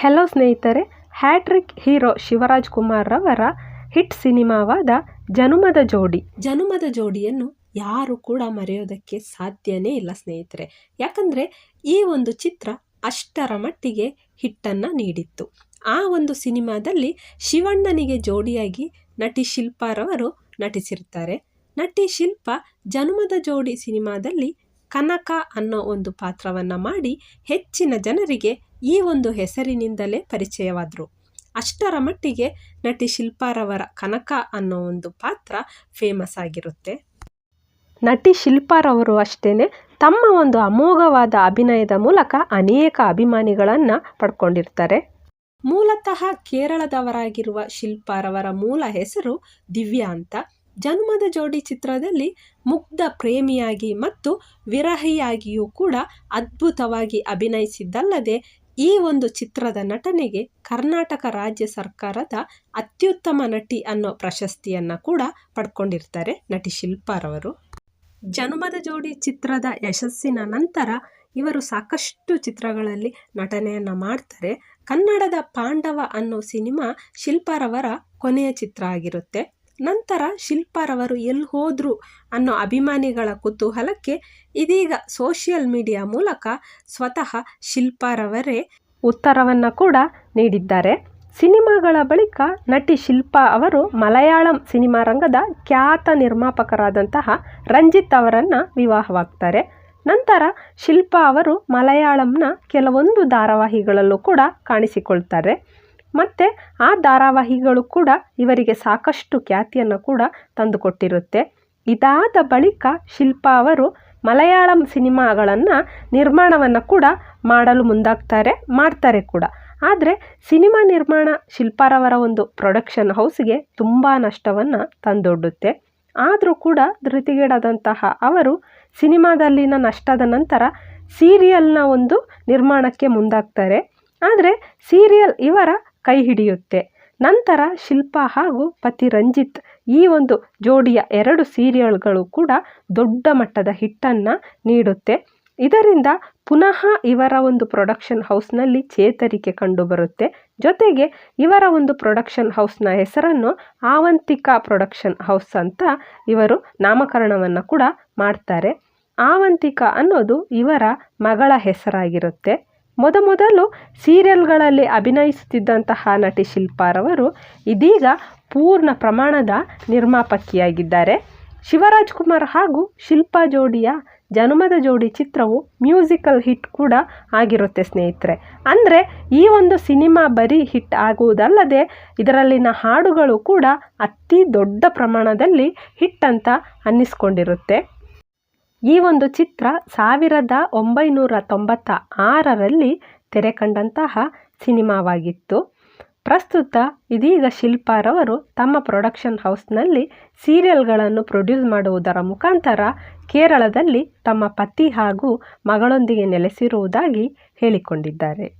Hello ಸ್ನೇಹಿತರೆ, hat trick hero Shivraj Kumar ರವರ hit ಸಿನಿಮಾವಾದ ಜನುಮದ ಜೋಡಿ. ಜನುಮದ ಜೋಡಿಯನ್ನು ಯಾರು ಕೂಡ ಮರೆಯೋದಕ್ಕೆ ಸಾಧ್ಯನೇ ಇಲ್ಲ ಸ್ನೇಹಿತರೆ. ಯಾಕಂದರೆ ಈ ಒಂದು ಚಿತ್ರ ಅಷ್ಟರ ಮಟ್ಟಿಗೆ ಹಿಟ್ಟನ್ನು ನೀಡಿತ್ತು. ಆ ಒಂದು ಸಿನಿಮಾದಲ್ಲಿ ಶಿವಣ್ಣನಿಗೆ ಜೋಡಿಯಾಗಿ ನಟಿ ಶಿಲ್ಪಾರವರು ನಟಿಸಿರ್ತಾರೆ. ನಟಿ ಶಿಲ್ಪ ಜನುಮದ ಜೋಡಿ ಸಿನಿಮಾದಲ್ಲಿ ಕನಕ ಅನ್ನೋ ಒಂದು ಪಾತ್ರವನ್ನು ಮಾಡಿ ಹೆಚ್ಚಿನ ಜನರಿಗೆ ಈ ಒಂದು ಹೆಸರಿನಿಂದಲೇ ಪರಿಚಯವಾದರು. ಅಷ್ಟರ ಮಟ್ಟಿಗೆ ನಟಿ ಶಿಲ್ಪಾರವರ ಕನಕ ಅನ್ನೋ ಒಂದು ಪಾತ್ರ ಫೇಮಸ್ ಆಗಿರುತ್ತೆ. ನಟಿ ಶಿಲ್ಪಾರವರು ಅಷ್ಟೇ ತಮ್ಮ ಒಂದು ಅಮೋಘವಾದ ಅಭಿನಯದ ಮೂಲಕ ಅನೇಕ ಅಭಿಮಾನಿಗಳನ್ನು ಪಡ್ಕೊಂಡಿರ್ತಾರೆ. ಮೂಲತಃ ಕೇರಳದವರಾಗಿರುವ ಶಿಲ್ಪಾರವರ ಮೂಲ ಹೆಸರು ದಿವ್ಯಾ ಅಂತ. ಜನ್ಮದ ಜೋಡಿ ಚಿತ್ರದಲ್ಲಿ ಮುಗ್ಧ ಪ್ರೇಮಿಯಾಗಿ ಮತ್ತು ವಿರಹಿಯಾಗಿಯೂ ಕೂಡ ಅದ್ಭುತವಾಗಿ ಅಭಿನಯಿಸಿದ್ದಲ್ಲದೆ ಈ ಒಂದು ಚಿತ್ರದ ನಟನೆಗೆ ಕರ್ನಾಟಕ ರಾಜ್ಯ ಸರ್ಕಾರದ ಅತ್ಯುತ್ತಮ ನಟಿ ಅನ್ನೋ ಪ್ರಶಸ್ತಿಯನ್ನು ಕೂಡ ಪಡ್ಕೊಂಡಿರ್ತಾರೆ ನಟಿ ಶಿಲ್ಪಾರವರು ಜನುಮದ ಜೋಡಿ ಚಿತ್ರದ ಯಶಸ್ಸಿನ ನಂತರ ಇವರು ಸಾಕಷ್ಟು ಚಿತ್ರಗಳಲ್ಲಿ ನಟನೆಯನ್ನು ಮಾಡ್ತಾರೆ. ಕನ್ನಡದ ಪಾಂಡವ ಅನ್ನೋ ಸಿನಿಮಾ ಶಿಲ್ಪಾರವರ ಕೊನೆಯ ಚಿತ್ರ ಆಗಿರುತ್ತೆ. ನಂತರ ಶಿಲ್ಪಾರವರು ಎಲ್ಲಿ ಹೋದರು ಅನ್ನೋ ಅಭಿಮಾನಿಗಳ ಕುತೂಹಲಕ್ಕೆ ಇದೀಗ ಸೋಷಿಯಲ್ ಮೀಡಿಯಾ ಮೂಲಕ ಸ್ವತಃ ಶಿಲ್ಪಾರವರೇ ಉತ್ತರವನ್ನು ಕೂಡ ನೀಡಿದ್ದಾರೆ. ಸಿನಿಮಾಗಳ ಬಳಿಕ ನಟಿ ಶಿಲ್ಪಾ ಅವರು ಮಲಯಾಳಂ ಸಿನಿಮಾ ರಂಗದ ಖ್ಯಾತ ನಿರ್ಮಾಪಕರಾದಂತಹ ರಂಜಿತ್ ಅವರನ್ನು ವಿವಾಹವಾಗ್ತಾರೆ. ನಂತರ ಶಿಲ್ಪಾ ಅವರು ಮಲಯಾಳಂನ ಕೆಲವೊಂದು ಧಾರಾವಾಹಿಗಳಲ್ಲೂ ಕೂಡ ಕಾಣಿಸಿಕೊಳ್ತಾರೆ. ಮತ್ತು ಆ ಧಾರಾವಾಹಿಗಳು ಕೂಡ ಇವರಿಗೆ ಸಾಕಷ್ಟು ಖ್ಯಾತಿಯನ್ನು ಕೂಡ ತಂದುಕೊಟ್ಟಿರುತ್ತೆ. ಇದಾದ ಬಳಿಕ ಶಿಲ್ಪಾ ಅವರು ಮಲಯಾಳಂ ಸಿನಿಮಾಗಳನ್ನು ನಿರ್ಮಾಣವನ್ನು ಕೂಡ ಮಾಡಲು ಮುಂದಾಗ್ತಾರೆ, ಮಾಡ್ತಾರೆ ಕೂಡ. ಆದರೆ ಸಿನಿಮಾ ನಿರ್ಮಾಣ ಶಿಲ್ಪಾರವರ ಒಂದು ಪ್ರೊಡಕ್ಷನ್ ಹೌಸ್ಗೆ ತುಂಬ ನಷ್ಟವನ್ನು ತಂದೊಡ್ಡುತ್ತೆ. ಆದರೂ ಕೂಡ ಧೃತಿಗೆಡದಂತಹ ಅವರು ಸಿನಿಮಾದಲ್ಲಿನ ನಷ್ಟದ ನಂತರ ಸೀರಿಯಲ್ನ ಒಂದು ನಿರ್ಮಾಣಕ್ಕೆ ಮುಂದಾಗ್ತಾರೆ. ಆದರೆ ಸೀರಿಯಲ್ ಇವರ ಕೈ ಹಿಡಿಯುತ್ತೆ. ನಂತರ ಶಿಲ್ಪಾ ಹಾಗೂ ಪತಿ ರಂಜಿತ್ ಈ ಒಂದು ಜೋಡಿಯ ಎರಡು ಸೀರಿಯಲ್ಗಳು ಕೂಡ ದೊಡ್ಡ ಮಟ್ಟದ ಹಿಟ್ಟನ್ನು ನೀಡುತ್ತೆ. ಇದರಿಂದ ಪುನಃ ಇವರ ಒಂದು ಪ್ರೊಡಕ್ಷನ್ ಹೌಸ್ನಲ್ಲಿ ಚೇತರಿಕೆ ಕಂಡುಬರುತ್ತೆ. ಜೊತೆಗೆ ಇವರ ಒಂದು ಪ್ರೊಡಕ್ಷನ್ ಹೌಸ್ನ ಹೆಸರನ್ನು ಆವಂತಿಕಾ ಪ್ರೊಡಕ್ಷನ್ ಹೌಸ್ ಅಂತ ಇವರು ನಾಮಕರಣವನ್ನು ಕೂಡ ಮಾಡ್ತಾರೆ. ಆವಂತಿಕಾ ಅನ್ನೋದು ಇವರ ಮಗಳ ಹೆಸರಾಗಿರುತ್ತೆ. ಮೊದಮೊದಲು ಸೀರಿಯಲ್ಗಳಲ್ಲಿ ಅಭಿನಯಿಸುತ್ತಿದ್ದಂತಹ ನಟಿ ಶಿಲ್ಪಾರವರು ಇದೀಗ ಪೂರ್ಣ ಪ್ರಮಾಣದ ನಿರ್ಮಾಪಕಿಯಾಗಿದ್ದಾರೆ. ಶಿವರಾಜ್ ಕುಮಾರ್ ಹಾಗೂ ಶಿಲ್ಪಾ ಜೋಡಿಯ ಜನುಮದ ಜೋಡಿ ಚಿತ್ರವು ಮ್ಯೂಸಿಕಲ್ ಹಿಟ್ ಕೂಡ ಆಗಿರುತ್ತೆ ಸ್ನೇಹಿತರೆ. ಅಂದರೆ ಈ ಒಂದು ಸಿನಿಮಾ ಬರೀ ಹಿಟ್ ಆಗುವುದಲ್ಲದೆ ಇದರಲ್ಲಿನ ಹಾಡುಗಳು ಕೂಡ ಅತಿ ದೊಡ್ಡ ಪ್ರಮಾಣದಲ್ಲಿ ಹಿಟ್ ಅಂತ ಅನ್ನಿಸ್ಕೊಂಡಿರುತ್ತೆ. ಈ ಒಂದು ಚಿತ್ರ ಸಾವಿರದ ಒಂಬೈನೂರ ತೊಂಬತ್ತ ಆರರಲ್ಲಿ ತೆರೆ ಕಂಡಂತಹ ಸಿನಿಮಾವಾಗಿತ್ತು. ಪ್ರಸ್ತುತ ಇದೀಗ ಶಿಲ್ಪಾರವರು ತಮ್ಮ ಪ್ರೊಡಕ್ಷನ್ ಹೌಸ್ನಲ್ಲಿ ಸೀರಿಯಲ್ಗಳನ್ನು ಪ್ರೊಡ್ಯೂಸ್ ಮಾಡುವುದರ ಮುಖಾಂತರ ಕೇರಳದಲ್ಲಿ ತಮ್ಮ ಪತಿ ಹಾಗೂ ಮಗಳೊಂದಿಗೆ ನೆಲೆಸಿರುವುದಾಗಿ ಹೇಳಿಕೊಂಡಿದ್ದಾರೆ.